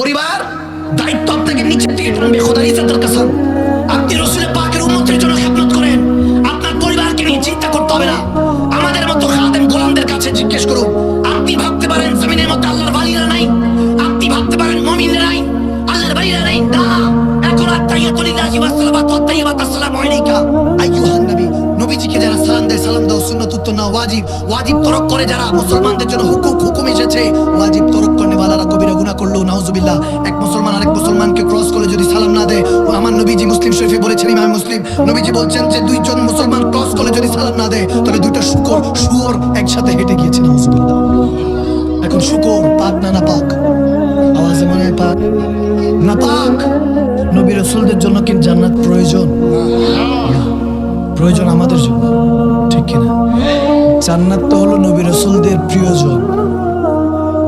পরিবার দায়িত্ব আপনাকে নিচের দিকে টানবে। খোদার ইজ্জতের কাসম। আপনি রসুল পাকের উম্মতের জন্য খেদমত করেন। আপনার পরিবারকে নিয়ে চিন্তা করতে হবে না। আমাদের মতো খাদেম গোলামদের কাছে জিজ্ঞেস করুন। আপনি ভাবতে পারেন জমিনের মধ্যে আল্লাহর বালিরা নাই? আপনি ভাবতে পারেন মমিনরা নাই? আল্লাহর বালিরা নাই? না। এখন আত্মাইয়াতুলিল্লাহি ওয়া সালামাতু ওয়া তাইয়্যিবাত। আসসালামু আলাইকা। আইয়ুহান নবী। নবীজিকে যারা সালাম দেয়, সালাম দাও সুন্নত উত্তর না ওয়াজিব। ওয়াজিব তরক করে যারা মুসলমানদের জন্য হুকুম হুকুম এসেছে। ওয়াজিব তরক করনে ওয়ালারা কবিরা গুনাহ করল নাউজুবিল্লাহ, এক মুসলমান আরেক মুসলমানকে ক্রস করে যদি সালাম না দেয়, ও আমার নবীজি মুসলিম শরীফে বলেছেন ইমাম মুসলিম, নবীজি বলছেন যে দুইজন মুসলমান ক্রস করে যদি সালাম না দেয় তবে দুইটা শুকর, শুয়োর একসাথে হেঁটে গিয়েছে, নাউজুবিল্লাহ। এখন শুকর পাক না না পাক আওয়াজে মনে হয় পাক। না পাক নবী রসুলদের জন্য কি জান্নাত প্রয়োজন। প্রয়োজন আমাদের জন্য, ঠিক কিনা? জান্নাত তো হলো নবী রসুলদের প্রিয়জন,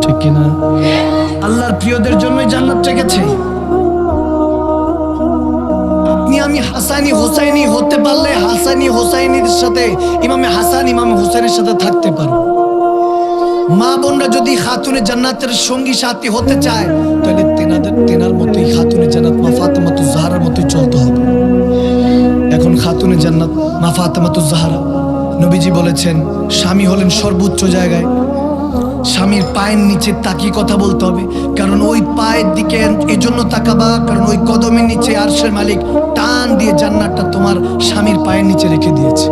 ঠিক কিনা? আল্লাহর প্রিয়দের জন্যই জান্নাত রেখেছে। আপনি আমি হাসানি হোসাইনি হতে পারলে হাসানি হোসাইনির সাথে ইমামে হাসান, ইমামে হোসেনের সাথে থাকতে পারো। মা বোনরা যদি খাতুনে জান্নাতের সঙ্গী সাথী হতে চায়, তাহলে তেনাদের তেনার মতোই খাতুনে জান্নাত, মা ফাতেমাতু জাহারার মতোই চলতে হবে। এখন খাতুনে জান্নাত, মা ফাতেমাতু জাহারা। নবীজি বলেছেন, স্বামী হলেন সর্বোচ্চ জায়গায়। স্বামীর পায়ের নিচে তাকিয়ে কথা বলতে হবে। কারণ ওই পায়ের দিকে এজন্য তাকাবা, কারণ ওই কদমের নিচে আরশের মালিক টান দিয়ে জান্নাতটা তোমার স্বামীর পায়ের নিচে রেখে দিয়েছে।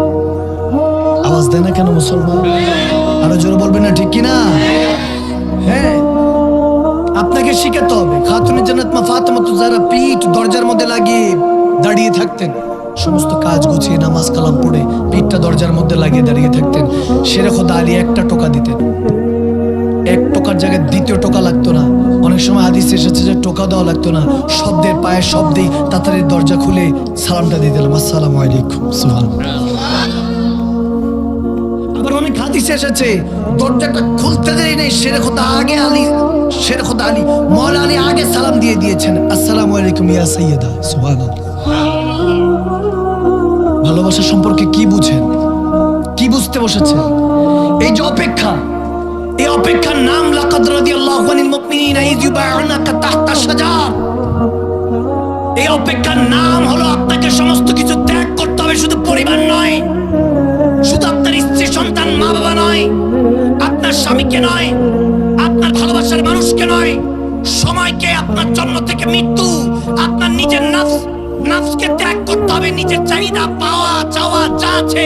আওয়াজ দেয় না কেন মুসলমান? আরও জোরে বলবেন না, ঠিক কিনা হ্যাঁ। আপনাকে শিখাতে হবে। খাতুনের জান্নাত মা ফাতেমা যারা পিঠ দরজার মধ্যে লাগিয়ে দাঁড়িয়ে থাকতেন, সমস্ত কাজ গুছিয়ে নামাজ কালাম পড়ে পিঠটা দরজার মধ্যে লাগিয়ে দাঁড়িয়ে থাকতেন, সেরে খোদা আলী একটা টোকা দিতেন। এক টোকার জায়গায় দ্বিতীয় টোকা লাগতো না। অনেক সময় হাদিস এসেছে যে টোকা দেওয়া লাগতো না। শব্দের পায়ের শব্দেই তাড়াতাড়ি দরজা খুলে সালামটা দিয়ে দিলাম, আসসালামু আলাইকুম। আবার অনেক হাদিস এসেছে, দরজাটা খুলতে দেরি নেই আগে আলী আলী আলী আগে সালাম দিয়ে দিয়েছেন। আলাইকুম ইয়া সুবহানাল্লাহ। ভালোবাসা সম্পর্কে কি বুঝেন? কি বুঝতে বসেছেন? এই যে অপেক্ষা অপেক্ষার নাম লাকাদ রাদিয়াল্লাহু আনিল মুমিনিনা এই অপেক্ষার নাম হলো আপনাকে সমস্ত কিছু ত্যাগ করতে হবে, শুধু পরিবার নয়। শুধু আপনার স্ত্রী, সন্তান মা বাবা নয়। আপনার স্বামীকে নয়, আপনার ভালোবাসার মানুষকে নয়। সময়কে আপনার জন্ম থেকে মৃত্যু, আপনার নিজের নাফস, নাফসকে ত্যাগ করতে হবে, নিজের চাহিদা, পাওয়া, চাওয়া, যা আছে,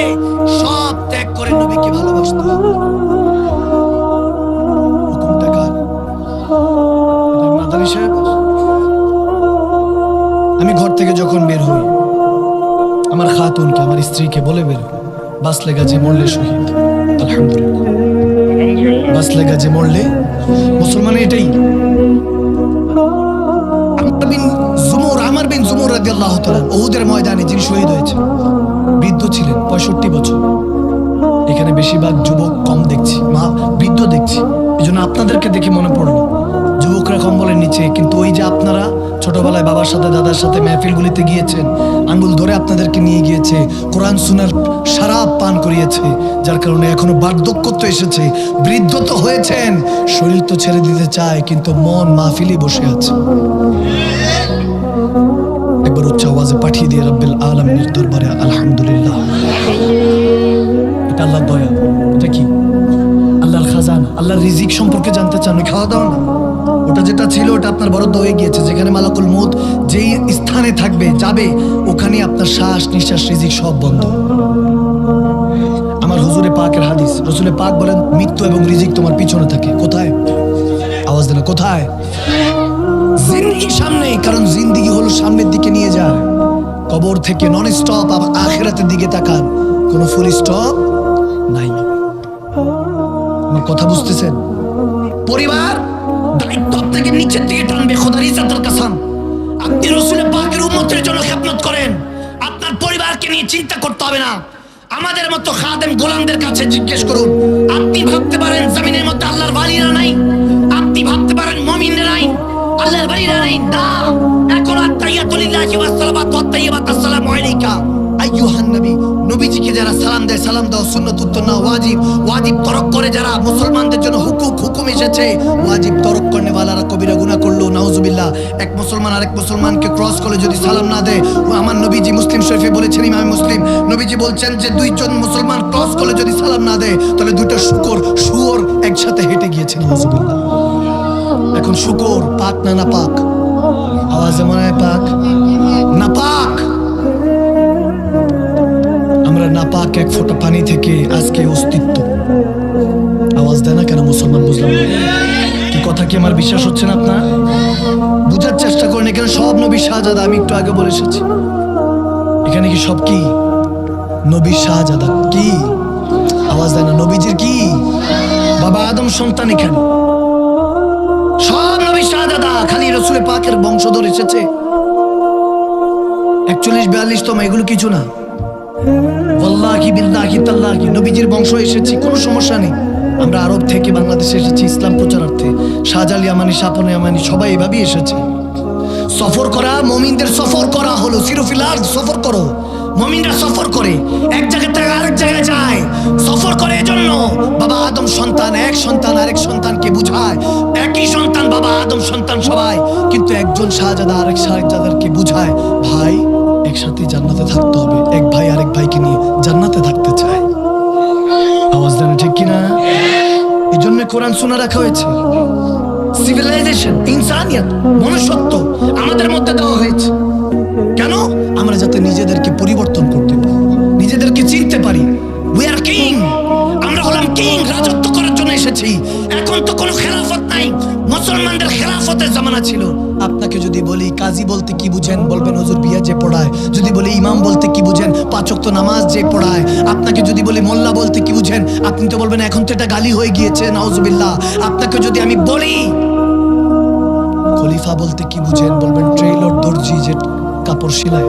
সব ত্যাগ করে নবীকে ভালোবাসতে হবে। আমি ঘর থেকে যখন বের হই, আমার খাতুনকে, আমার স্ত্রীকে বলে বের বাঁচলে গাছে মরলে শহীদ। আলহামদুলিল্লাহ। বাঁচলে গাছে মরলে এটাই। বিন ময়দানে শহীদ হয়েছে বৃদ্ধ ছিলেন, পঁয়ষট্টি বছর। এখানে বেশিরভাগ যুবক কম দেখছি, মা বৃদ্ধ দেখছি এই জন্য আপনাদেরকে দেখে মনে পড়ল। যুবকরা কম্বলের নিচে। কিন্তু ওই যে আপনারা ছোটবেলায় বাবার সাথে, দাদার সাথে মেহফিলগুলিতে গিয়েছেন, আঙ্গুল ধরে আপনাদেরকে নিয়ে গিয়েছে, কোরআন সুনার সারাপ পান করিয়েছে, যার কারণে এখনও বার্ধক্য তো এসেছে, বৃদ্ধ তো হয়েছেন। শরীর তো ছেড়ে দিতে চায়, কিন্তু মন মাহফিলি বসে আছে। একবার উচ্চ আওয়াজে পাঠিয়ে দিয়ে রব্বিল আলমিনের দরবারে, আলহামদুলিল্লাহ। এটা আল্লাহর দয়া। এটা কি? আল্লাহর খাজানা, আল্লাহর রিজিক সম্পর্কে জানতে চান, খাওয়া দাওয়া না? ওটা যেটা ছিল, ওটা আপনার বরাদ্দ হয়ে গিয়েছে। যেখানে মালাকুল মৌত যেই স্থানে থাকবে, যাবে ওখানে আপনার শ্বাস, নিঃশ্বাস, রিজিক সব বন্ধ। আমার হুজুরে পাকের হাদিস। রসুলে পাক বলেন, মৃত্যু এবং রিজিক তোমার পিছনে থাকে। কোথায়? আওয়াজ দেনা, কোথায়? জিন্দিগি সামনে, কারণ জিন্দিগি হলো সামনের দিকে নিয়ে যায়। কবর থেকে নন স্টপ আবার আখেরাতের দিকে তাকান। কোনো ফুল স্টপ নাই। আমার কথা বুঝতেছেন? পরিবার দায়িত্ব আপনাকে নিচের দিকে টানবে, খোদার ইজ্জতের কাসাম। আপনি রসুলের পাকের উন্মতের জন্য খেপনত করেন। আপনার পরিবারকে নিয়ে চিন্তা করতে হবে না। আমাদের মতো খাদেম গোলামদের কাছে জিজ্ঞেস করুন। নবীজিকে যারা সালাম দেয়, সালাম দাও, সুন্নত উত্তর না ওয়াজিব ওয়াজিব তরক করে যারা মুসলমানদের জন্য হুকুক হুকুম এসেছে, ওয়াজিব তরক করনে ওয়ালারা কবিরা গুনাহ করল, নাউজুবিল্লাহ। এক মুসলমান আরেক মুসলমানকে ক্রস করে যদি সালাম না দেয় আমার নবীজি মুসলিম শরীফে বলেছেন ইমাম মুসলিম, নবীজি বলছেন যে দুইজন মুসলমান ক্রস করে যদি সালাম না দেয়, তাহলে দুইটা শুকর, শুয়োর একসাথে হেঁটে গিয়েছে, নাউজুবিল্লাহ। এখন শুকর, পাক না না পাক আওয়াজে মনে হয় পাক? না পাক নাপাক এক ফোঁটা পানি থেকে আজকে অস্তিত্ব। আওয়াজ দেয় না কেন মুসলমান বুঝলাম। কি কথা, কি আমার বিশ্বাস হচ্ছে না আপনার? বুঝার চেষ্টা করেন এখানে সব নবী শাহজাদা, আমি একটু আগে বলে এসেছি। এখানে কি সব কি? নবী শাহজাদা। কি? আওয়াজ দেয় না। নবীজির কি? বাবা আদম সন্তান এখানে। সব নবী শাহজাদা, খালি রসুল পাকের বংশধর এসেছে। একচল্লিশ বিয়াল্লিশ তম এগুলো কিছু না। ওয়াল্লাহি বিল্লাহি তাল্লাহি নবীজির বংশ এসেছি, কোনো সমস্যা নেই। আমরা আরব থেকে বাংলাদেশে এসেছি ইসলাম প্রচারার্থে। শাহজালি আমানি সাপনে আমানি, সবাই এভাবেই এসেছে। সফর করা, মমিনদের সফর করা হলো। সিরোফিলার সফর করো। মমিনরা সফর করে, এক জায়গা থেকে আরেক জায়গায় যায়। সফর করে এজন্য বাবা আদম সন্তান, এক সন্তান আরেক সন্তানকে বুঝায়। একই সন্তান, বাবা আদম সন্তান সবাই। কিন্তু একজন শাহজাদা আরেক শাহজাদারকে বুঝায়, ভাই একসাথে জান্নাতে থাকতে হবে। এক ভাই আরেক ভাইকে নিয়ে জান্নাতে থাকতে চায়। আওয়াজ দেন ঠিক কিনা? এই জন্য কোরআন শোনা রাখা হয়েছে। সিভিলাইজেশন ইনসানিয়ত, মনুষ্যত্ব আমাদের মধ্যে দেওয়া হয়েছে। কেন? আমরা যাতে নিজেদেরকে পরিবর্তন করতে পারি, নিজেদেরকে চিনতে পারি। উই আর কিং আমরা হলাম কিং রাজত্ব করার জন্য এসেছি। এখন তো কোনো খেলাফত নাই। খেলাফতের জামানা ছিল। আপনাকে যদি বলি, কাজী বলতে কি বুঝেন? বলবেন, হুজুর, বিয়া যে পড়ায়। যদি বলি, ইমাম বলতে কি বুঝেন? পাচক তো নামাজ যে পড়ায়। আপনাকে যদি বলি, মোল্লা বলতে কি বুঝেন? আপনি তো বলবেন, এখন তো এটা গালি হয়ে গিয়েছে, নাউজুবিল্লাহ। আপনাকে যদি আমি বলি, খলিফা বলতে কি বুঝেন? বলবেন, ট্রেইলর, দর্জি যে কাপড় সিলায়